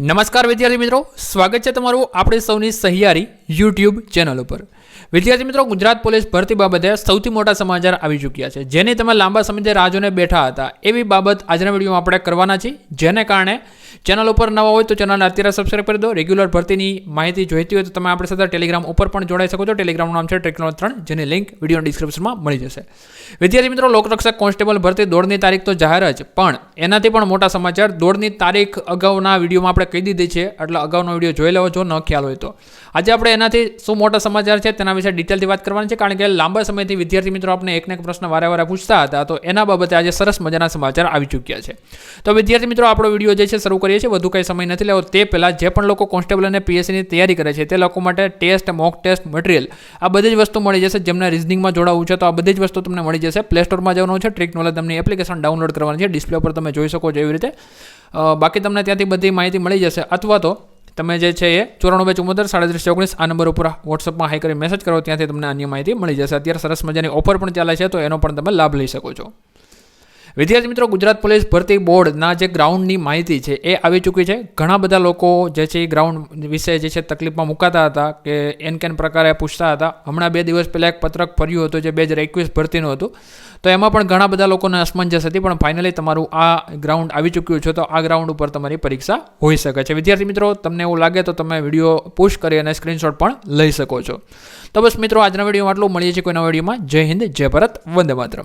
નમસ્કાર વિદ્યાર્થી મિત્રો. સ્વાગત છે તમારું આપણે સૌની સહિયારી યુટ્યુબ ચેનલ ઉપર. વિદ્યાર્થી મિત્રો, ગુજરાત પોલીસ ભરતી બાબતે સૌથી મોટા સમાચાર આવી ચૂક્યા છે. જેની તમે લાંબા સમયથી રાજોને બેઠા હતા, એવી બાબત આજના વિડીયોમાં આપણે કરવાના છીએ. જેને કારણે ચેનલ ઉપર નવા હોય તો ચેનલને અત્યારે સબસ્ક્રાઈબ કરી દો. રેગ્યુલર ભરતીની માહિતી જોઈતી હોય તો તમે આપણી સાથે ટેલિગ્રામ ઉપર પણ જોડાઈ શકો છો. ટેલિગ્રામનું નામ છે ટેકનો ત્રણ, જેની લિંક વીડિયો ડિસ્ક્રિપ્શનમાં મળી જશે. વિદ્યાર્થી મિત્રો, લોકરક્ષક કોન્સ્ટેબલ ભરતી દોડની તારીખ તો જાહેર જ, પણ એનાથી પણ મોટા સમાચાર. દોડની તારીખ અગાઉના વિડીયોમાં આપણે કહી દીધી છે, એટલે અગાઉનો વીડિયો જોઈ લેવો, જો ન ખ્યાલ હોય તો. આજે આપણે એનાથી શું મોટા સમાચાર છે તેના વિશે ડિટેલથી વાત કરવાની છે, કારણ કે લાંબા સમયથી વિદ્યાર્થી મિત્રો આપણે એકને એક પ્રશ્ન વારે વારે પૂછતા હતા, તો એના બાબતે આજે સરસ મજાના સમાચાર આવી ચૂક્યા છે. તો વિદ્યાર્થી મિત્રો, આપણો વીડિયો જે છે, શરૂ કરીએ છીએ. વધુ કંઈ સમય નથી લેવો, તે પહેલાં જે પણ લોકો કોન્સ્ટેબલ અને પીએસસીની તૈયારી કરે છે, તે લોકો માટે ટેસ્ટ મોક ટેસ્ટ મટીરિયલ આ બધી જ વસ્તુ મળી જશે. જેમને રિઝનિંગમાં જોડાવું છે, તો આ બધી જ વસ્તુ તમને મળી જશે. પ્લે સ્ટોરમાં જવાનું છે ટ્રીક નોલેજ તમને એપ્લિકેશન ડાઉનલોડ કરવાની છે ડિસ્પ્લે પર તમે જોઈ શકો છો એવી રીતે. બાકી તમને ત્યાંથી બધી માહિતી મળી જશે, અથવા તો તમે જે છે એ ચોરાણું બે ચુમ્મોતેર સાડત્રીસ, ઓગણીસ, આ નંબર ઉપર વોટ્સઅપમાં હાઈ કરી મેસેજ કરો, ત્યાંથી તમને અન્ય માહિતી મળી જશે. અત્યારે સરસ મજાની ઓફર પણ ચાલે છે, તો એનો પણ તમે લાભ લઈ શકો છો. વિદ્યાર્થી મિત્રો, ગુજરાત પોલીસ ભરતી બોર્ડના જે ગ્રાઉન્ડની માહિતી છે એ આવી ચૂકી છે. ઘણા બધા લોકો જે છે એ ગ્રાઉન્ડ વિશે જે છે તકલીફમાં મુકાતા હતા કે એન કેન પ્રકારે પૂછતા હતા. હમણાં બે દિવસ પહેલાં એક પત્રક ફર્યું હતું જે બે હજાર એકવીસ ભરતીનું હતું. તો એમાં પણ ઘણા બધા લોકોને અસમંજસ હતી, પણ ફાઇનલી તમારું આ ગ્રાઉન્ડ આવી ચૂક્યું છે, તો આ ગ્રાઉન્ડ ઉપર તમારી પરીક્ષા હોઈ શકે છે. વિદ્યાર્થી મિત્રો, તમને એવું લાગે તો તમે વીડિયો પુશ કરી અને સ્ક્રીનશોટ પણ લઈ શકો છો. તો બસ મિત્રો, આજના વિડીયોમાં આટલું. મળીએ છીએ કોઈના વિડીયોમાં. જય હિન્દ, જય ભારત, વંદે માતરમ.